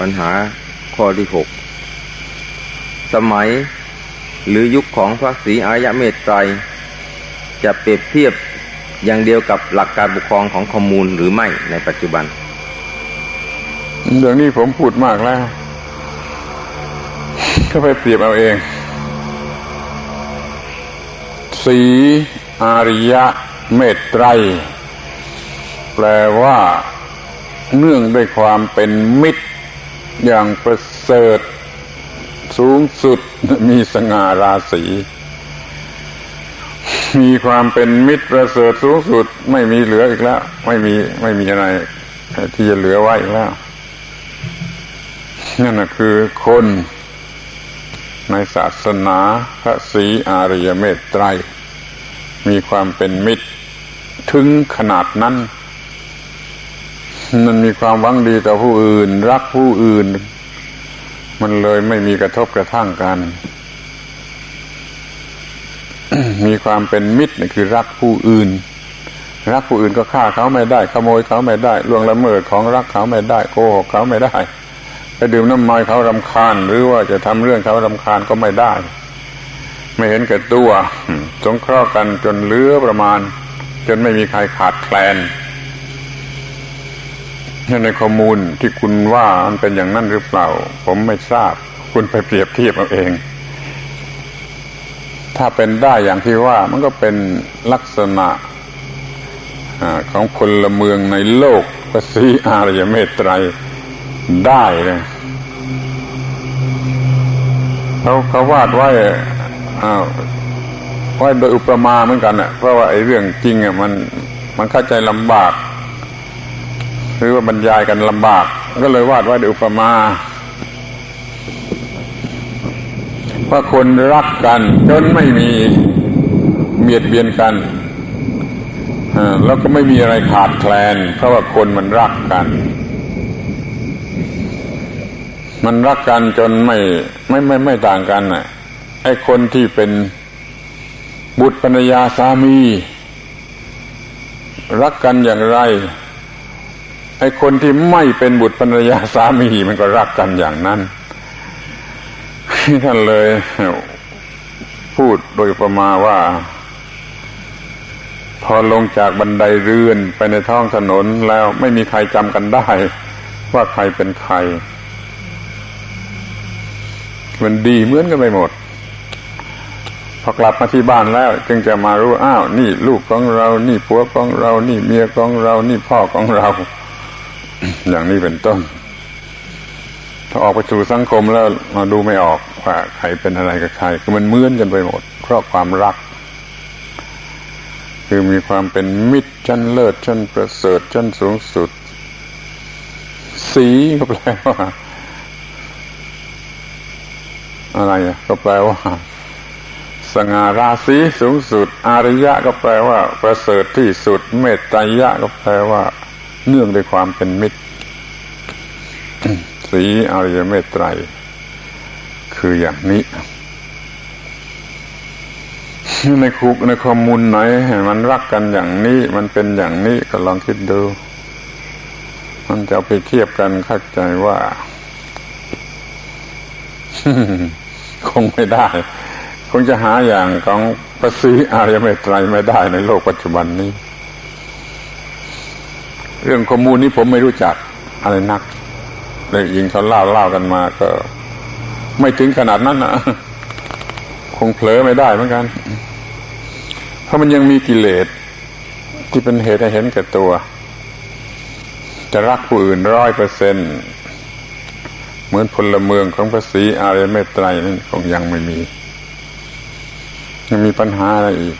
ปัญหาข้อที่หกสมัยหรือยุคของพระศรีอารยเมตไตร จะเปรียบเทียบอย่างเดียวกับหลักการปกครองของคอมมูนหรือไม่ในปัจจุบัน เรื่องนี้ผมพูดมากแล้วก็ไปเปรียบเอาเองสีอาริยะเมตไตร แปลว่าเนื่องด้วยความเป็นมิตร อย่างประเสริฐสูงสุดมีสง่าราศีมีความเป็นมิตรประเสริฐสูงสุดไม่มีเหลืออีกแล้ว ไม่มีไม่มีอะไร ที่จะเหลือไว้อีกแล้วนั่นคือคนในศาสนาพระศรีอาริยเมตไตร มีความเป็นมิตรถึงขนาดนั้น มันมีความหวังดีต่อผู้อื่น รักผู้อื่น มันเลยไม่มีกระทบกระทั่งกัน มีความเป็นมิตรคือรักผู้อื่น รักผู้อื่นก็ฆ่าเขาไม่ได้ ขโมยเขาไม่ได้ล่วงละเมิดของรักเขาไม่ได้ โกหกเขาไม่ได้ไปดื่มน้ำมันเขารำคาญ หรือว่าจะทำเรื่องเขารำคาญก็ไม่ได้ ไม่เห็นแก่ตัวสงเคราะห์กันจนเลือประมาณ จนไม่มีใครขาดแคลน ในข้อมูลที่คุณว่ามันเป็นอย่างนั้นหรือเปล่า ผมไม่ทราบ คุณไปเปรียบเทียบเอาเอง ถ้าเป็นได้อย่างที่ว่ามันก็เป็นลักษณะของพลเมืองในโลกพระศรีอารยเมตไตรได้เลยเขาเขาวาดไว้อ้าวไว้โดยอุปมาเหมือนกันอะเพราะว่าไอ้เรื่องจริงอะมันมันเข้าใจลำบาก หรือว่าบรรยายกันลำบาก ก็เลยวาดไว้โดยอุปมาว่าคนรักกันจนไม่มีเบียดเบียนกันแล้วก็ไม่มีอะไรขาดแคลน เพราะว่าคนมันรักกัน มันรักกันจนไม่ไม่ไม่ไม่ต่างกันน่ะไอ้คนที่เป็นบุตรภรรยาสามี รักกันอย่างไร ไอ้คนที่ไม่เป็นบุตรภรรยาสามีมันก็รักกันอย่างนั้นท่านเลยพูดโดยประมาว่า พอลงจากบันไดเรือนไปในท้องถนนแล้วไม่มีใครจำกันได้ ว่าใครเป็นใคร มันดีเหมือนกันไปหมด พอกลับมาที่บ้านแล้วจึงจะมารู้อ้าว นี่ลูกของเรา นี่ผัวของเรา นี่เมียของเรา นี่พ่อของเรา อย่างนี้เป็นต้น ถ้าออกไปสู่สังคมแล้วมาดูไม่ออกว่าใครเป็นอะไรกับใครคือมันเมือนกันไปหมด เพราะความรัก คือมีความเป็นมิตรชั้นเลิศชั้นประเสริฐชั้นสูงสุด สีก็แปลว่าอะไรก็แปลว่าสง่าราศีสูงสุด อาริยะก็แปลว่า ประเสริฐที่สุด เมตตายะก็แปลว่า เนื่องด้วยความเป็นมิตรสีอริยเมตไตร คืออย่างนี้ ในคุกในข้อมูลไหนมันรักกันอย่างนี้ มันเป็นอย่างนี้ก็ลองคิดดู มันจะไปเทียบกันเข้าใจว่า คงไม่ได้ คงจะหาอย่างของพระศรีอารยเมตไตรไม่ได้ในโลกปัจจุบันนี้ เรื่องข้อมูลนี้ผมไม่รู้จักอะไรนักเลยยิงเขาเล่าเล่ากันมาก็ ไม่ถึงขนาดนั้นนะคงเผลอไม่ได้เหมือนกัน เพราะมันยังมีกิเลสที่เป็นเหตุให้เห็นแก่ตัว จะรักผู้อื่นร้อยเปอร์เซ็นต์เหมือนพลเมืองของพระศรีอารยเมตไตรนั่นคงยังไม่มี ยังมีปัญหาอะไรอีก